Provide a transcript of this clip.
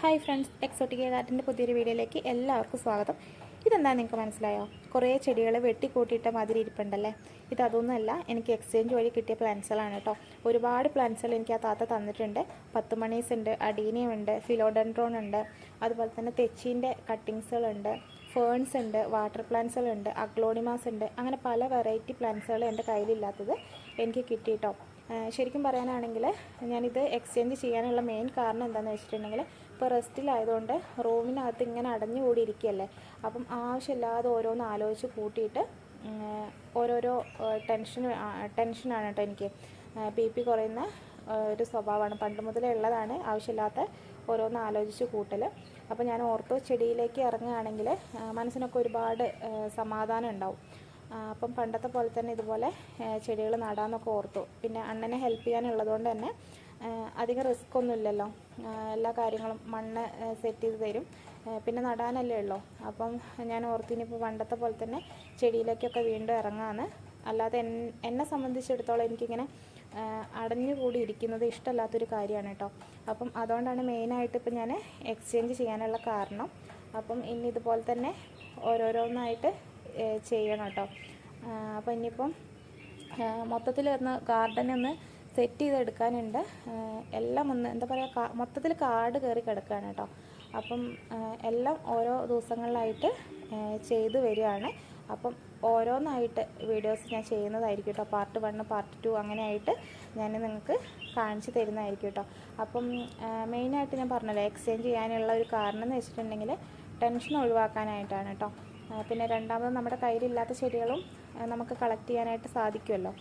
Hi friends exotic ഗാർഡന്റെ പുതിയൊരു വീഡിയോയിലേക്ക് എല്ലാവർക്കും സ്വാഗതം. ഇതെന്താ നിങ്ങൾക്ക് മനസ്സിലായോ? കുറേ ചെടികൾ വെട്ടിക്കൂട്ടിയിട്ട മാതിരി ഇരിപ്പുണ്ടല്ലേ? ഇത് അതൊന്നുമല്ല എനിക്ക് എക്സ്ചേഞ്ച് വഴി കിട്ടിയ പ്ലാന്റ്സുകളാണ് കേട്ടോ. ഒരുപാട് പ്ലാന്റ്സുകൾ എനിക്ക് ആ താത്ത തന്നിട്ടുണ്ട്. പത്ത് മണീസ് ഉണ്ട് അഡീനിയം ഉണ്ട് ഫിലോഡൻഡ്രോൺ ഉണ്ട് അതുപോലെ തന്നെ തെച്ചീന്റെ കട്ടിങ്സുകളുണ്ട് ഫേൺസ് ഉണ്ട് വാട്ടർ പ്ലാന്റ്സുകളുണ്ട് അഗ്ലോണിമാസ് ഉണ്ട് അങ്ങനെ പല വെറൈറ്റി പ്ലാന്റ്സുകൾ എന്റെ കയ്യിലില്ലാത്തത് എനിക്ക് കിട്ടിയിട്ടോ ശരിക്കും പറയാനാണെങ്കിൽ ഞാനിത് എക്സ്ചേഞ്ച് ചെയ്യാനുള്ള മെയിൻ കാരണം എന്താണെന്ന് വെച്ചിട്ടുണ്ടെങ്കിൽ ഇപ്പോൾ റെസ്റ്റിലായതുകൊണ്ട് റൂമിനകത്ത് ഇങ്ങനെ അടഞ്ഞു കൂടി ഇരിക്കുകയല്ലേ അപ്പം ആവശ്യമില്ലാതെ ഓരോന്ന് ആലോചിച്ച് കൂട്ടിയിട്ട് ഓരോരോ ടെൻഷൻ ടെൻഷനാണ് കേട്ടോ എനിക്ക്. ബി പി കുറയുന്ന ഒരു സ്വഭാവമാണ്. പണ്ട് മുതലേ ഉള്ളതാണ് ആവശ്യമില്ലാത്ത ഓരോന്ന് ആലോചിച്ച് കൂട്ടൽ അപ്പോൾ ഞാൻ ഓർത്തോ ചെടിയിലേക്ക് ഇറങ്ങുകയാണെങ്കിൽ മനസ്സിനൊക്കെ ഒരുപാട് സമാധാനം ഉണ്ടാവും. അപ്പം പണ്ടത്തെ പോലെ തന്നെ ഇതുപോലെ ചെടികൾ നടാമെന്നൊക്കെ ഓർത്തു. പിന്നെ അണ്ണനെ ഹെൽപ്പ് ചെയ്യാനുള്ളതുകൊണ്ട് തന്നെ അധികം റിസ്ക് ഒന്നും ഇല്ലല്ലോ. എല്ലാ കാര്യങ്ങളും മണ്ണ് സെറ്റ് ചെയ്ത് തരും. പിന്നെ നടാനല്ലേ ഉള്ളൂ. അപ്പം ഞാൻ ഓർത്തു ഇനിയിപ്പോൾ പണ്ടത്തെ പോലെ തന്നെ ചെടിയിലേക്കൊക്കെ വീണ്ടും ഇറങ്ങാമെന്ന് അല്ലാതെ എന്നെ സംബന്ധിച്ചിടത്തോളം എനിക്കിങ്ങനെ അടഞ്ഞു അടഞ്ഞുകൂടി ഇരിക്കുന്നത് ഇഷ്ടമല്ലാത്തൊരു കാര്യമാണ് കേട്ടോ. അപ്പം അതുകൊണ്ടാണ് മെയിനായിട്ട് ഇപ്പം ഞാൻ എക്സ്ചേഞ്ച് ചെയ്യാനുള്ള കാരണം. അപ്പം ഇനി ഇതുപോലെ തന്നെ ഓരോരോന്നായിട്ട് ചെയ്യണം കേട്ടോ. അപ്പോൾ അപ്പം ഇനിയിപ്പം മൊത്തത്തിൽ ഒന്ന് ഗാർഡൻ ഒന്ന് സെറ്റ് ചെയ്തെടുക്കാനുണ്ട്. എല്ലാം ഒന്ന് എന്താ പറയുക മൊത്തത്തിൽ കാട് കയറി കിടക്കുകയാണ് കേട്ടോ. അപ്പം എല്ലാം ഓരോ ദിവസങ്ങളിലായിട്ട് ചെയ്തു വരികയാണ്. അപ്പം ഓരോന്നായിട്ട് വീഡിയോസ് ഞാൻ ചെയ്യുന്നതായിരിക്കും കേട്ടോ. പാർട്ട് വണ്ണ് പാർട്ട് ടു അങ്ങനെ ആയിട്ട് ഞാൻ നിങ്ങൾക്ക് കാണിച്ചു തരുന്നതായിരിക്കും കേട്ടോ. അപ്പം മെയിനായിട്ട് ഞാൻ പറഞ്ഞല്ലോ എക്സ്ചേഞ്ച് ചെയ്യാനുള്ള ഒരു കാരണം എന്ന് വെച്ചിട്ടുണ്ടെങ്കിൽ ടെൻഷൻ ഒഴിവാക്കാനായിട്ടാണ് കേട്ടോ. പിന്നെ രണ്ടാമത് നമ്മുടെ കയ്യിലില്ലാത്ത ചെടികളും നമുക്ക് കളക്ട് ചെയ്യാനായിട്ട് സാധിക്കുമല്ലോ.